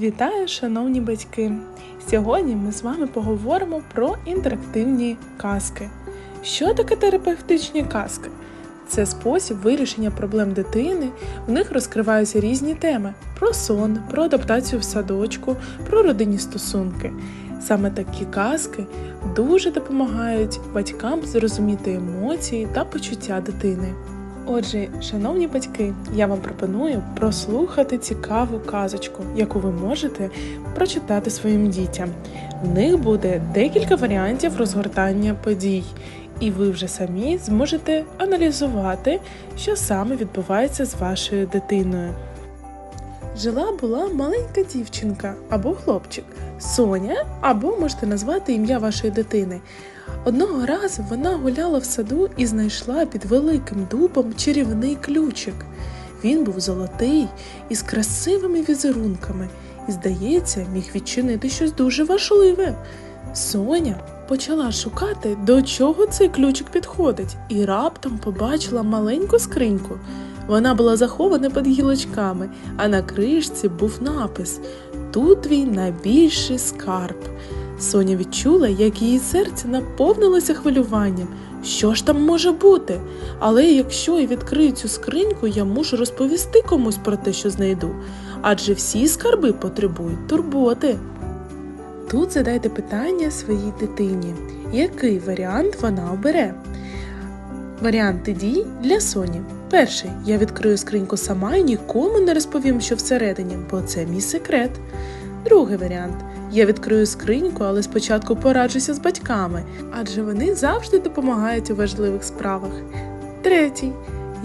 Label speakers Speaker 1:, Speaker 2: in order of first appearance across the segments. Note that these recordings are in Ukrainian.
Speaker 1: Вітаю, шановні батьки! Сьогодні ми з вами поговоримо про інтерактивні казки. Що таке терапевтичні казки? Це спосіб вирішення проблем дитини. В них розкриваються різні теми: про сон, про адаптацію в садочку, про родинні стосунки. Саме такі казки дуже допомагають батькам зрозуміти емоції та почуття дитини. Отже, шановні батьки, я вам пропоную прослухати цікаву казочку, яку ви можете прочитати своїм дітям. В них буде декілька варіантів розгортання подій, і ви вже самі зможете аналізувати, що саме відбувається з вашою дитиною. Жила була маленька дівчинка або хлопчик, Соня, або можете назвати ім'я вашої дитини. Одного разу вона гуляла в саду і знайшла під великим дубом чарівний ключик. Він був золотий із красивими візерунками і, здається, міг відчинити щось дуже важливе. Соня почала шукати, до чого цей ключик підходить, і раптом побачила маленьку скриньку. Вона була захована під гілочками, а на кришці був напис Тут твій найбільший скарб. Соня відчула, як її серце наповнилося хвилюванням. Що ж там може бути? Але якщо я відкрию цю скриньку, я мушу розповісти комусь про те, що знайду. Адже всі скарби потребують турботи. Тут задайте питання своїй дитині, який варіант вона обере. Варіанти дій для Соні. Перший я відкрию скриньку сама і нікому не розповім, що всередині, бо це мій секрет. Другий варіант я відкрию скриньку, але спочатку пораджуся з батьками, адже вони завжди допомагають у важливих справах. Третій.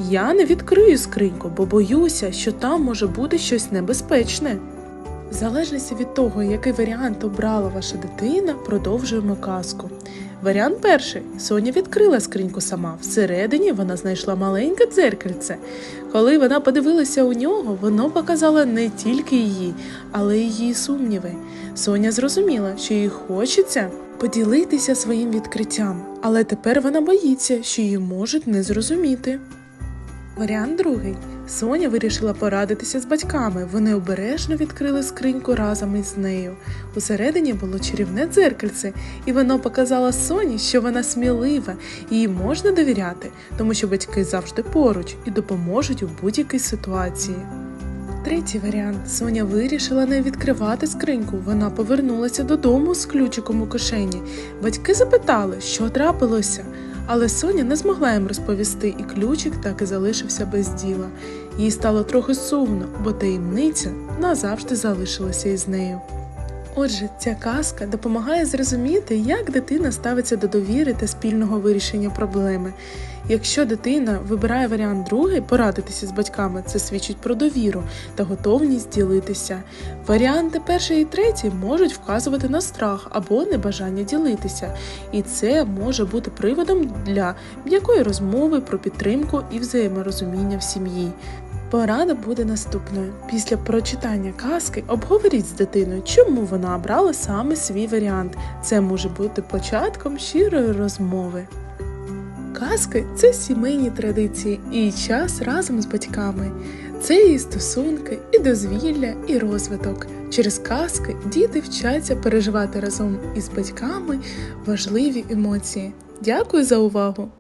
Speaker 1: Я не відкрию скриньку, бо боюся, що там може бути щось небезпечне. В залежності від того, який варіант обрала ваша дитина, продовжуємо казку. Варіант перший. Соня відкрила скриньку сама. Всередині вона знайшла маленьке дзеркальце. Коли вона подивилася у нього, воно показало не тільки її, але й її сумніви. Соня зрозуміла, що їй хочеться поділитися своїм відкриттям, але тепер вона боїться, що її можуть не зрозуміти. Варіант другий. Соня вирішила порадитися з батьками. Вони обережно відкрили скриньку разом із нею. Усередині було чарівне дзеркальце, і воно показало Соні, що вона смілива, їй можна довіряти, тому що батьки завжди поруч і допоможуть у будь-якій ситуації. Третій варіант. Соня вирішила не відкривати скриньку. Вона повернулася додому з ключиком у кишені. Батьки запитали, що трапилося. Але Соня не змогла їм розповісти, і ключик так і залишився без діла. Їй стало трохи сумно, бо таємниця назавжди залишилася із нею. Отже, ця казка допомагає зрозуміти, як дитина ставиться до довіри та спільного вирішення проблеми. Якщо дитина вибирає варіант другий порадитися з батьками, це свідчить про довіру та готовність ділитися. Варіанти перший і третій можуть вказувати на страх або небажання ділитися, і це може бути приводом для м'якої розмови про підтримку і взаєморозуміння в сім'ї. Порада буде наступною. Після прочитання казки обговоріть з дитиною, чому вона обрала саме свій варіант. Це може бути початком щирої розмови. Казки це сімейні традиції і час разом з батьками. Це і стосунки, і дозвілля, і розвиток. Через казки діти вчаться переживати разом із батьками важливі емоції. Дякую за увагу!